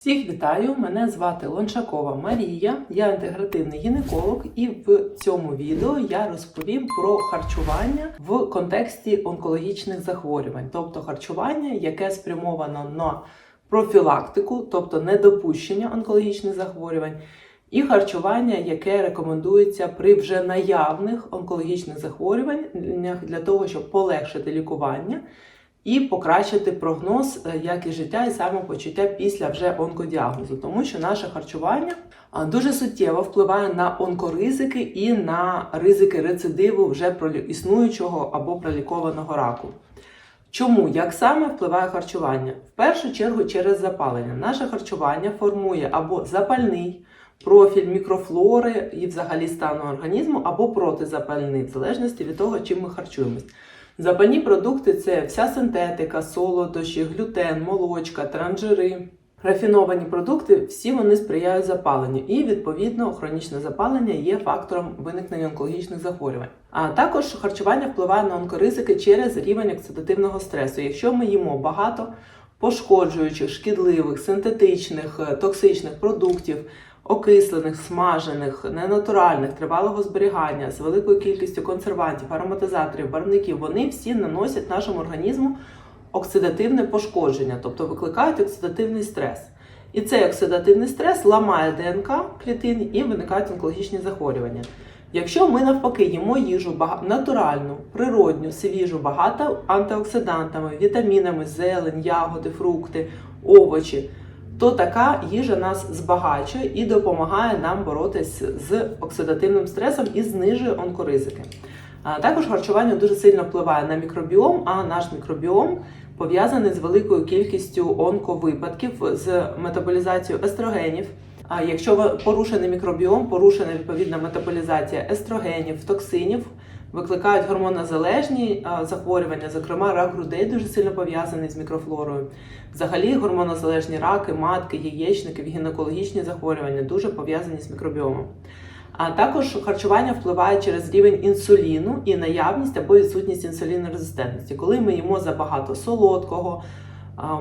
Всіх вітаю! Мене звати Лоншакова Марія, я інтегративний гінеколог, і в цьому відео я розповім про харчування в контексті онкологічних захворювань, тобто харчування, яке спрямовано на профілактику, тобто недопущення онкологічних захворювань, і харчування, яке рекомендується при вже наявних онкологічних захворюваннях для того, щоб полегшити лікування і покращити прогноз е, якість життя і самопочуття після вже онкодіагнозу, тому що наше харчування дуже суттєво впливає на онкоризики і на ризики рецидиву вже існуючого або пролікованого раку. Чому? Як саме впливає харчування? В першу чергу через запалення. Наше харчування формує або запальний профіль мікрофлори і взагалі стану організму, або протизапальний, в залежності від того, чим ми харчуємось. Запальні продукти це вся синтетика, солодощі, глютен, молочка, транжири. Рафіновані продукти всі вони сприяють запаленню, і відповідно хронічне запалення є фактором виникнення онкологічних захворювань. А також харчування впливає на онкоризики через рівень оксидативного стресу. Якщо ми їмо багато пошкоджуючих, шкідливих, синтетичних, е, токсичних продуктів, окислених, смажених, ненатуральних, тривалого зберігання з великою кількістю консервантів, ароматизаторів, барвників, вони всі наносять нашому організму оксидативне пошкодження, тобто викликають оксидативний стрес. І цей оксидативний стрес ламає ДНК клітин і виникають онкологічні захворювання. Якщо ми навпаки їмо їжу натуральну, природню, свіжу, багато антиоксидантами, вітамінами, зелень, ягоди, фрукти, овочі, то така їжа нас збагачує і допомагає нам боротися з оксидативним стресом і знижує онкоризики. Також харчування дуже сильно впливає на мікробіом, а наш мікробіом пов'язаний з великою кількістю онковипадків з метаболізацією естрогенів. А якщо порушений мікробіом, порушена відповідна метаболізація естрогенів, токсинів, викликають гормонозалежні захворювання, зокрема рак грудей дуже сильно пов'язаний з мікрофлорою. Взагалі гормонозалежні раки, матки, яєчники, гінекологічні захворювання дуже пов'язані з мікробіомом. А також харчування впливає через рівень інсуліну і наявність або відсутність інсулінорезистентності. Коли ми їмо забагато солодкого,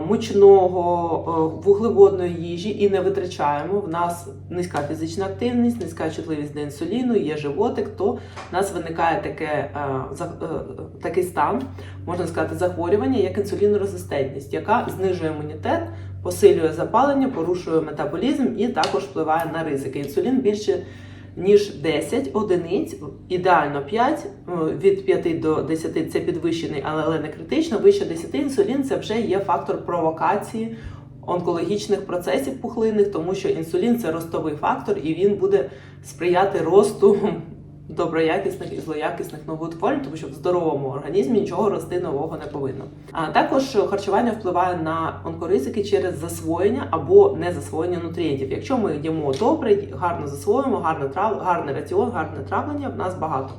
мучного, е, вуглеводної їжі і не витрачаємо, в нас низька фізична активність, низька чутливість до інсуліну, є животик, то в нас виникає таке, е, е, такий стан, можна сказати, захворювання, як інсулінорезистентність, яка знижує імунітет, посилює запалення, порушує метаболізм і також впливає на ризики. Інсулін більше ніж 10 одиниць, ідеально 5, е, від 5 до 10 це підвищений, але, але не критично. Вище 10 інсулін це вже є фактор провокації онкологічних процесів пухлинних, тому що інсулін це ростовий фактор, і він буде сприяти росту доброякісних і злоякісних новоутворень, тому що в здоровому організмі нічого рости нового не повинно. А також харчування впливає на онкоризики через засвоєння або незасвоєння нутрієнтів. Якщо ми їмо добре, гарно засвоїмо, гарне трав, гарний раціон, гарне травлення, в нас багато.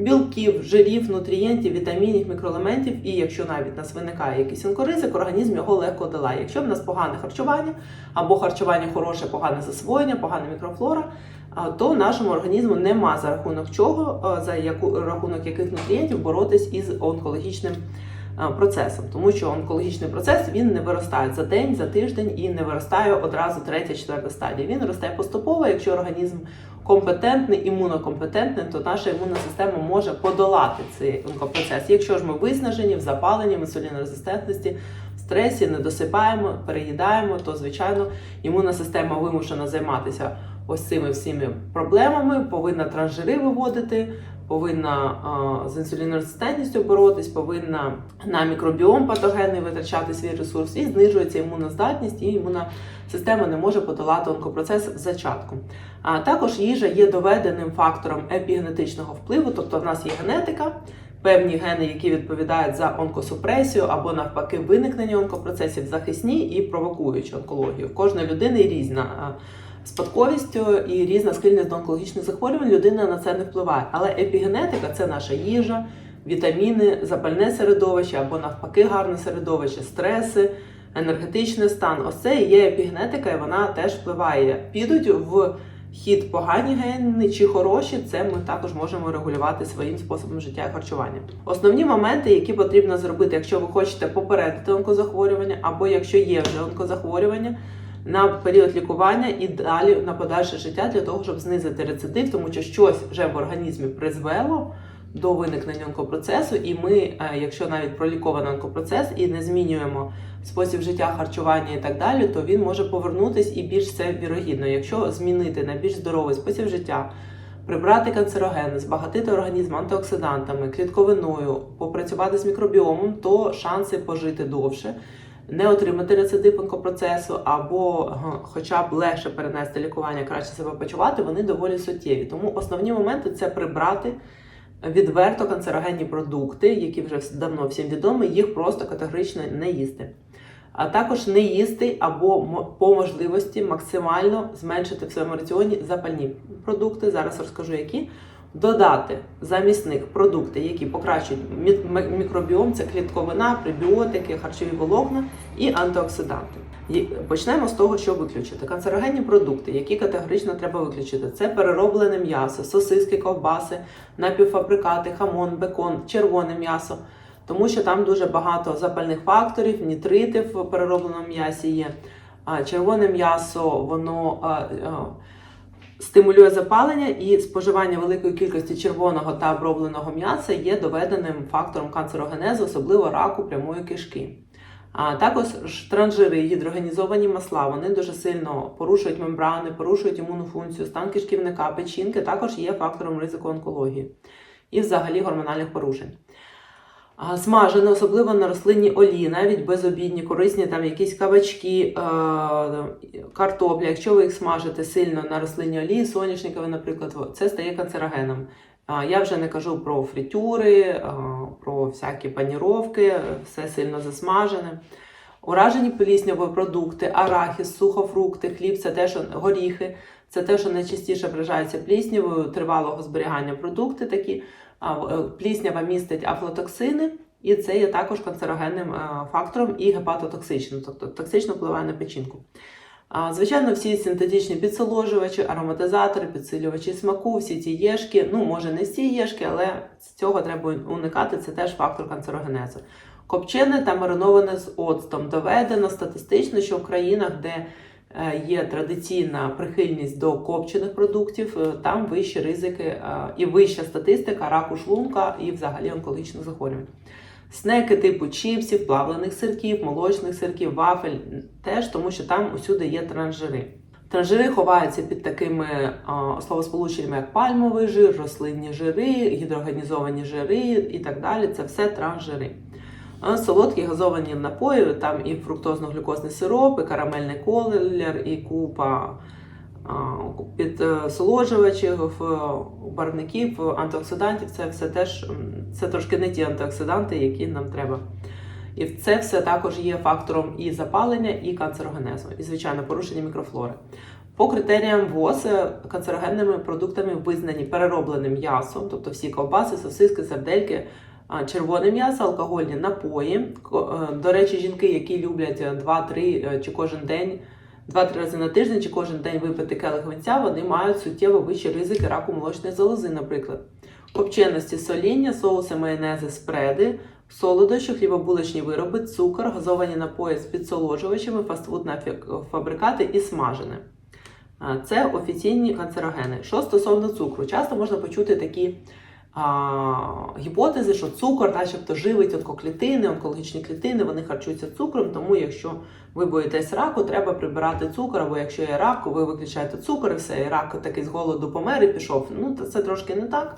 Білків, жирів, нутрієнтів, вітамінів, мікроелементів, і якщо навіть нас виникає якийсь онкоризик, організм його легко долає. Якщо в нас погане харчування або харчування хороше, погане засвоєння, погана мікрофлора, то нашому організму нема за рахунок чого, за яку рахунок яких нутрієнтів боротись із онкологічним процесом, тому що онкологічний процес він не виростає за день, за тиждень і не виростає одразу третя, четверта стадія. Він росте поступово, якщо організм компетентний, імунокомпетентний, то наша імунна система може подолати цей онкопроцес. Якщо ж ми виснажені в запаленні, в інсулінорезистентності, в стресі, не досипаємо, переїдаємо, то звичайно імунна система вимушена займатися ось цими всіми проблемами, повинна транжири виводити, повинна з інсулінорезистентністю боротись, повинна на мікробіом патогенний витрачати свій ресурс і знижується імунна здатність, і імунна система не може подолати онкопроцес в зачатку. А також їжа є доведеним фактором епігенетичного впливу, тобто в нас є генетика. Певні гени, які відповідають за онкосупресію або навпаки виникнення онкопроцесів, захисні і провокуючі онкологію. В кожної людини різна а, спадковість і різна схильність до онкологічних захворювань. Людина на це не впливає. Але епігенетика це наша їжа, вітаміни, запальне середовище або навпаки гарне середовище, стреси, енергетичний стан. Ось це є епігенетика, і вона теж впливає. Підуть в хід погані гени чи хороші, це ми також можемо регулювати своїм способом життя і харчування. Основні моменти, які потрібно зробити, якщо ви хочете попередити онкозахворювання, або якщо є вже онкозахворювання, на період лікування і далі на подальше життя для того, щоб знизити рецидив, тому що щось вже в організмі призвело до виникнення онкопроцесу, і ми, е, якщо навіть пролікований онкопроцес і не змінюємо спосіб життя, харчування і так далі, то він може повернутись і більш це вірогідно. Якщо змінити на більш здоровий спосіб життя, прибрати канцерогени, збагатити організм антиоксидантами, клітковиною, попрацювати з мікробіомом, то шанси пожити довше. Не отримати рецидив онкопроцесу або хоча б легше перенести лікування, краще себе почувати, вони доволі суттєві. Тому основні моменти це прибрати відверто канцерогенні продукти, які вже давно всім відомі, їх просто категорично не їсти. А також не їсти або по можливості максимально зменшити в своєму раціоні запальні продукти. Зараз розкажу які. Додати замість них продукти, які покращують мікробіом, це клітковина, пребіотики, харчові волокна і антиоксиданти. Почнемо з того, що виключити. Канцерогенні продукти, які категорично треба виключити, це перероблене м'ясо, сосиски, ковбаси, напівфабрикати, хамон, бекон, червоне м'ясо, тому що там дуже багато запальних факторів, нітрити в переробленому м'ясі є. А червоне м'ясо, воно а, а, стимулює запалення і споживання великої кількості червоного та обробленого м'яса є доведеним фактором канцерогенезу, особливо раку прямої кишки. А також транжири, гідрогенізовані масла, вони дуже сильно порушують мембрани, порушують імунну функцію, стан кишківника, печінки, також є фактором ризику онкології і взагалі гормональних порушень. Смажене, особливо на рослинній олії, навіть безобідні, корисні там якісь кабачки, е, картопля. Якщо ви їх смажите сильно на рослинній олії, соняшникові, наприклад, це стає канцерогеном. Я вже не кажу про фритюри, про всякі паніровки, все сильно засмажене. Уражені плісняві продукти, арахіс, сухофрукти, хліб це те, що горіхи, це те, що найчастіше вражається пліснявою, тривалого зберігання продукти такі. Е, Пліснява містить афлотоксини, і це є також канцерогенним е, фактором і гепатотоксичним, тобто токсично впливає на печінку. Звичайно, всі синтетичні підсоложувачі, ароматизатори, підсилювачі смаку, всі ці єшки, ну може не всі єшки, але цього треба уникати, це теж фактор канцерогенезу. Копчене та мариноване з оцтом доведено статистично, що в країнах, де є традиційна прихильність до копчених продуктів, е, там вищі ризики е, і вища статистика раку шлунка і взагалі онкологічних захворювань. Снеки типу чіпсів, плавлених сирків, молочних сирків, вафель теж, тому що там усюди є транжири. Транжири ховаються під такими а, словосполученнями, як пальмовий жир, рослинні жири, гідрогенізовані жири і так далі. Це все транжири. Солодкі газовані напої, там і фруктозно-глюкозний сироп, і карамельний колер, і купа а, підсоложувачів, барвників, антиоксидантів. Це все теж це трошки не ті антиоксиданти, які нам треба. І це все також є фактором і запалення, і канцерогенезу, і звичайно порушення мікрофлори. По критеріям ВОЗ е, канцерогенними продуктами визнані перероблене м'ясо, тобто всі ковбаси, сосиски, сардельки, а, червоне м'ясо, алкогольні напої. Е, До речі, жінки, які люблять 2-3 е, чи кожен день, 2-3 рази на тиждень чи кожен день випити келих винця, вони мають суттєво вищі ризики раку молочної залози, наприклад. Копченості соління, соуси, майонези, спреди, солодощі, хлібобулочні вироби, цукор, газовані напої з підсоложувачами, фастфудні фабрикати і смажене. Це офіційні канцерогени. Що стосовно цукру, часто можна почути такі гіпотези, що цукор, начебто, живить онкоклітини, онкологічні клітини, вони харчуються цукром, тому якщо ви боїтесь раку, треба прибирати цукор, або якщо є рак, ви виключаєте цукор і все, і рак такий з голоду помер і пішов. Ну, це трошки не так.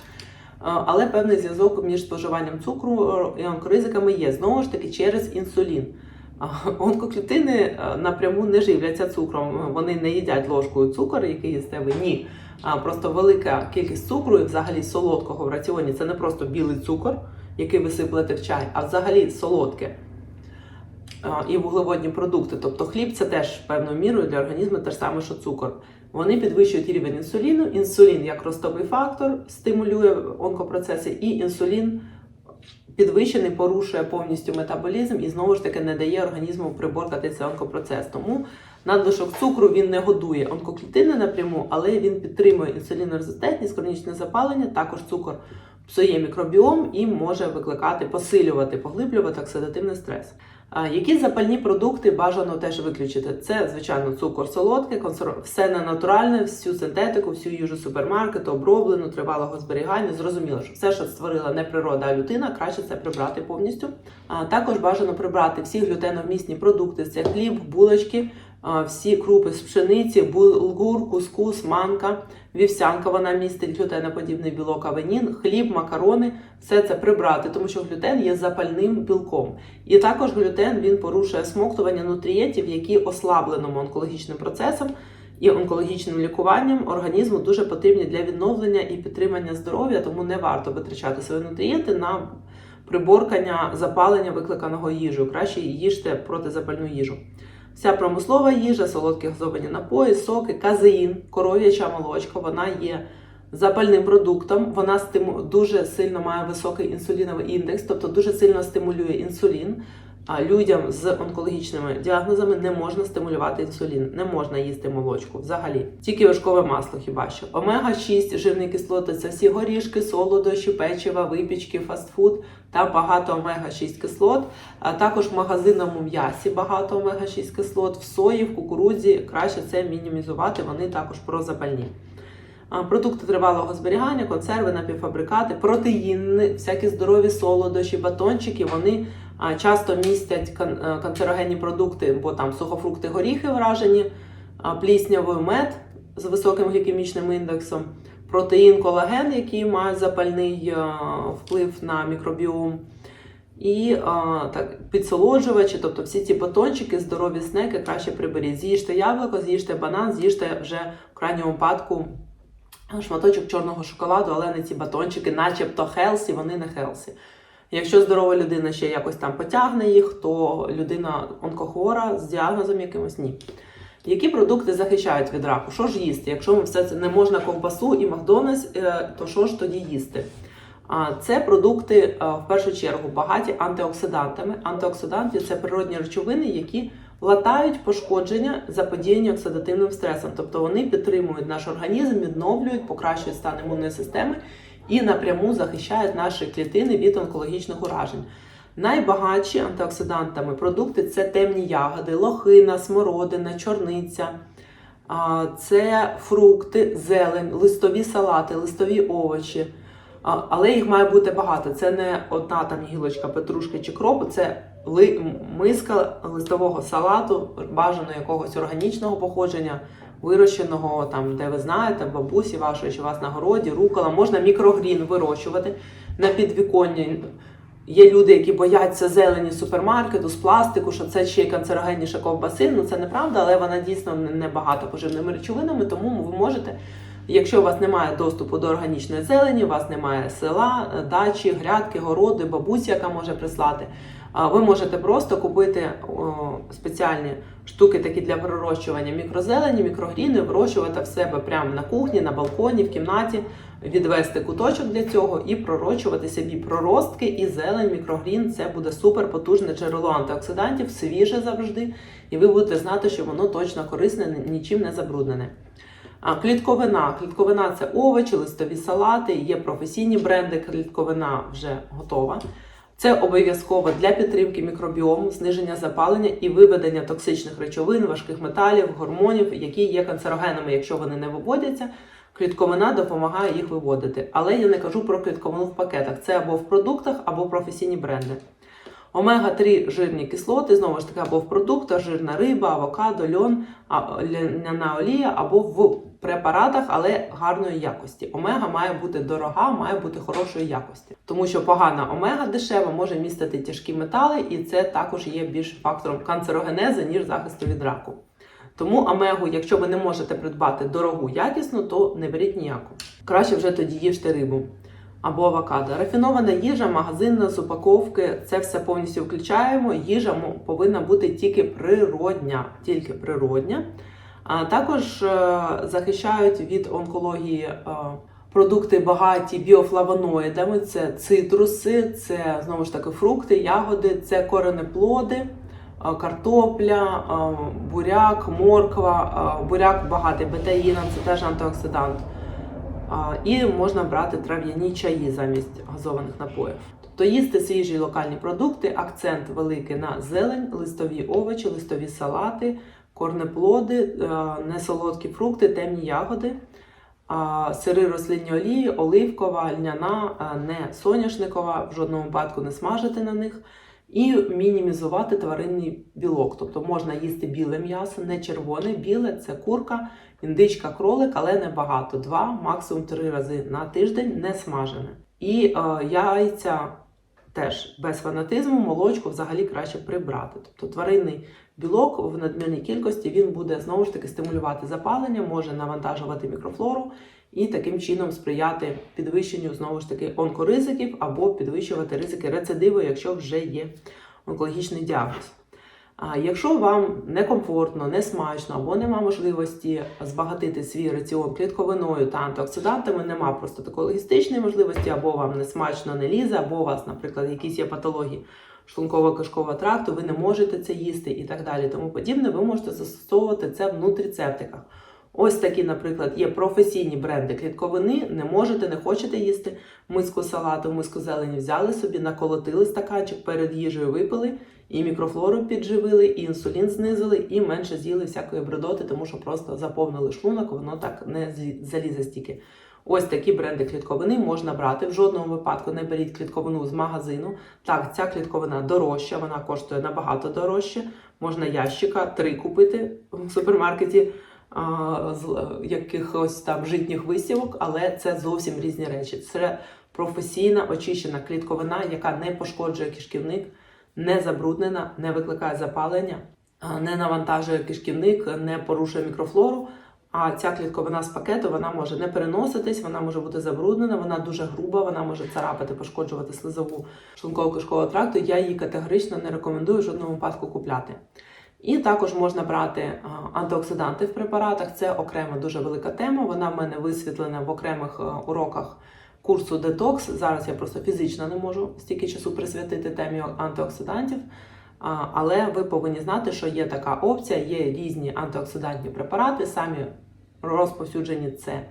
Але певний зв'язок між споживанням цукру е, і онкоризиками є знову ж таки через інсулін. Онкоклітини е, напряму не живляться цукром, вони не їдять ложкою цукор, який їсте ви. Ні. Просто велика кількість цукру і взагалі солодкого в раціоні це не просто білий цукор, який ви сиплете в чай, а взагалі солодке. І вуглеводні продукти, тобто хліб це теж певною мірою для організму те ж саме, що цукор. Вони підвищують рівень інсуліну. Інсулін як ростовий фактор стимулює онкопроцеси, і інсулін підвищений порушує повністю метаболізм і знову ж таки не дає організму приборкати цей онкопроцес. Тому надлишок цукру він не годує онкоклітини напряму, але він підтримує інсулінорезистентність, хронічне запалення. Також цукор псує мікробіом і може викликати, посилювати, поглиблювати оксидативний стрес. Які запальні продукти бажано теж виключити? Це, звичайно, цукор солодкий, консерв... все ненатуральне, всю синтетику, всю їжу супермаркету, оброблену, тривалого зберігання. Зрозуміло, що все, що створила не природа, а людина, краще це прибрати повністю. А також бажано прибрати всі глютеновмісні продукти: це хліб, булочки, всі крупи з пшениці, булгур, кускус, манка, вівсянка. Вона містить глютеноподібний білок, авенін, хліб, макарони. Все це прибрати, тому що глютен є запальним білком. І також глютен він порушує смоктування нутрієнтів, які ослабленому онкологічним процесом і онкологічним лікуванням організму дуже потрібні для відновлення і підтримання здоров'я, тому не варто витрачати свої нутрієнти на приборкання запалення викликаного їжею. Краще їжте протизапальну їжу. Вся промислова їжа, солодкі газовані напої, соки, казеїн, коров'яча молочка, вона є запальним продуктом. Вона стиму... дуже сильно має високий інсуліновий індекс, тобто дуже сильно стимулює інсулін. А людям з онкологічними діагнозами не можна стимулювати інсулін, не можна їсти молочку взагалі. Тільки вершкове масло, хіба що. Омега 6 жирні кислоти це всі горішки, солодощі, печива, випічки, фастфуд. Там багато омега 6 кислот. А також в магазинному м'ясі багато омега 6 кислот, в сої, в кукурудзі краще це мінімізувати. Вони також прозапальні. Продукти тривалого зберігання, консерви, напівфабрикати, протеїни, всякі здорові солодощі, батончики. Вони часто містять е, канцерогенні продукти, бо там сухофрукти, горіхи вражені, пліснявий мед з високим глікемічним індексом, протеїн, колаген, який має запальний е, вплив на мікробіом. І а, так, підсолоджувачі, тобто всі ці батончики, здорові снеки краще приберіть. З'їжте яблуко, з'їжте банан, з'їжте вже в крайньому випадку шматочок чорного шоколаду, але не ці батончики, начебто хелсі, вони не хелсі. Якщо здорова людина ще якось там потягне їх, то людина онкохвора з діагнозом якимось ні. Які продукти захищають від раку? Що ж їсти? Якщо ми все це не можна ковбасу і Макдональдс, е, то що ж тоді їсти? Це продукти е, в першу чергу багаті антиоксидантами. Антиоксиданти це природні речовини, які латають пошкодження заподіяні оксидативним стресом. Тобто вони підтримують наш організм, відновлюють, покращують стан імунної системи і напряму захищають наші клітини від онкологічних уражень. Найбагатші антиоксидантами продукти це темні ягоди, лохина, смородина, чорниця. Це фрукти, зелень, листові салати, листові овочі. Але їх має бути багато. Це не одна там гілочка петрушки чи кропу, це миска листового салату, бажано якогось органічного походження, вирощеного там, де ви знаєте, бабусі вашої чи у вас на городі, рукола. Можна мікрогрін вирощувати на підвіконні. Є люди, які бояться зелені супермаркету, з пластику, що це ще й канцерогенніша ковбаси. Ну це неправда, але вона дійсно не багата поживними речовинами, тому ви можете. Якщо у вас немає доступу до органічної зелені, у вас немає села, дачі, грядки, городи, бабусі, яка може прислати, ви можете просто купити спеціальні штуки такі для пророщування мікрозелені, мікрогріни, вирощувати в себе прямо на кухні, на балконі, в кімнаті, відвести куточок для цього і пророщувати собі проростки і зелень, мікрогрін. Це буде супер потужне джерело антиоксидантів, свіже завжди, і ви будете знати, що воно точно корисне, нічим не забруднене. А, клітковина. Клітковина це овочі, листові салати, є професійні бренди, клітковина вже готова. Це обов'язково для підтримки мікробіому, зниження запалення і виведення токсичних речовин, важких металів, гормонів, які є канцерогенами, якщо вони не виводяться. Клітковина допомагає їх виводити. Але я не кажу про клітковину в пакетах. Це або в продуктах, або професійні бренди. Омега-3 жирні кислоти, знову ж таки, або в продуктах, жирна риба, авокадо, льон, а- ляна олія, або в препаратах, але гарної якості. Омега має бути дорога, має бути хорошої якості. Тому що погана омега дешева може містити тяжкі метали, і це також є більш фактором канцерогенези, ніж захисту від раку. Тому омегу, якщо ви не можете придбати дорогу якісну, то не беріть ніяку. Краще вже тоді їжте рибу або авокадо. Рафінована їжа, магазинна з упаковки, це все повністю включаємо. Їжа повинна бути тільки природня, тільки природня. А також е, захищають від онкології е, продукти багаті біофлавоноїдами. Це цитруси, це знову ж таки фрукти, ягоди, це коренеплоди, е, картопля, буряк, морква. Буряк багатий бетаїном, це теж антиоксидант. І можна брати трав'яні чаї замість газованих напоїв. Тобто їсти свіжі локальні продукти, акцент великий на зелень, листові овочі, листові салати, корнеплоди, е, несолодкі фрукти, темні ягоди, сири рослинні олії, оливкова, льняна, не соняшникова, в жодному випадку не смажити на них. І мінімізувати тваринний білок. Тобто можна їсти біле м'ясо, не червоне, біле це курка, індичка, кролик, але не багато. Два, максимум три рази на тиждень не смажене. І е, яйця теж без фанатизму, молочку взагалі краще прибрати. Тобто тваринний білок в надмірній кількості він буде знову ж таки стимулювати запалення, може навантажувати мікрофлору і таким чином сприяти підвищенню знову ж таки онкоризиків або підвищувати ризики рецидиву, якщо вже є онкологічний діагноз. А якщо вам некомфортно, не смачно або нема можливості збагатити свій раціон клітковиною та антиоксидантами, нема просто такої логістичної можливості, або вам не смачно не лізе, або у вас, наприклад, якісь є патології шлунково-кишкового тракту, ви не можете це їсти і так далі. Тому подібне, ви можете застосовувати це в нутрицептиках. Ось такі, наприклад, є професійні бренди клітковини, не можете, не хочете їсти миску салату, миску зелені взяли собі, наколотили стаканчик перед їжею, випили, і мікрофлору підживили, і інсулін знизили, і менше з'їли всякої бредоти, тому що просто заповнили шлунок, воно так не залізе стільки. Ось такі бренди клітковини можна брати. В жодному випадку не беріть клітковину з магазину. Так, ця клітковина дорожча, вона коштує набагато дорожче. Можна ящика три купити в супермаркеті якихось там житніх висівок, але це зовсім різні речі. Це професійна очищена клітковина, яка не пошкоджує кишківник, не забруднена, не викликає запалення, не навантажує кишківник, не порушує мікрофлору. А ця клітковина з пакету вона може не переноситись, вона може бути забруднена, вона дуже груба, вона може царапати, пошкоджувати слизову шлунково-кишкового тракту. Я її категорично не рекомендую в жодному випадку купляти. І також можна брати антиоксиданти в препаратах. Це окрема дуже велика тема. Вона в мене висвітлена в окремих уроках курсу детокс. Зараз я просто фізично не можу стільки часу присвятити темі антиоксидантів. Але ви повинні знати, що є така опція, є різні антиоксидантні препарати, самі розповсюджені це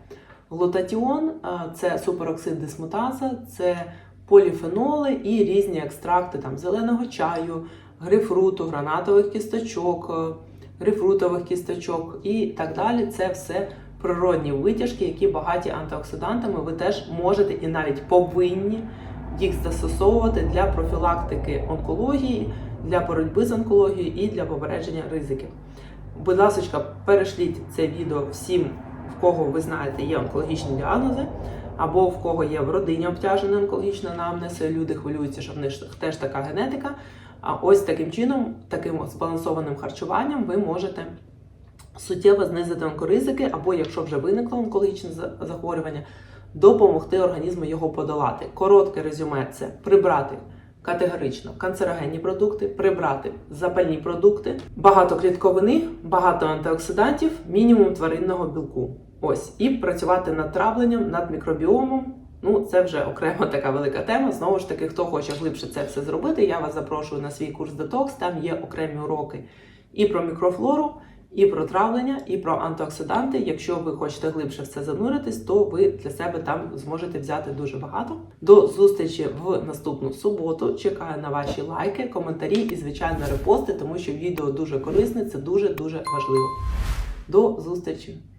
глутатіон, це супероксид дисмутаза, це поліфеноли і різні екстракти там, зеленого чаю, грейпфруту, гранатових кісточок, е, грейпфрутових кісточок і так далі. Це все природні витяжки, які багаті антиоксидантами. Ви теж можете і навіть повинні їх застосовувати для профілактики онкології, для боротьби з онкологією і для попередження ризиків. Будь ласка, перешліть це відео всім, в кого ви знаєте є онкологічні діагнози, або в кого є в родині обтяжена онкологічна анамнез, люди хвилюються, що в них теж така генетика. А ось таким чином, таким збалансованим харчуванням, ви можете суттєво знизити онкоризики, або якщо вже виникло онкологічне захворювання, допомогти організму його подолати. Коротке резюме це прибрати категорично канцерогенні продукти, прибрати запальні продукти, багато клітковини, багато антиоксидантів, мінімум тваринного білку. Ось і працювати над травленням, над мікробіомом. Ну, це вже окрема така велика тема. Знову ж таки, хто хоче глибше це все зробити, я вас запрошую на свій курс детокс. Там є окремі уроки і про мікрофлору, і про травлення, і про антиоксиданти. Якщо ви хочете глибше в це зануритись, то ви для себе там зможете взяти дуже багато. До зустрічі в наступну суботу. Чекаю на ваші лайки, коментарі і, звичайно, репости, тому що відео дуже корисне, це дуже дуже важливо. До зустрічі!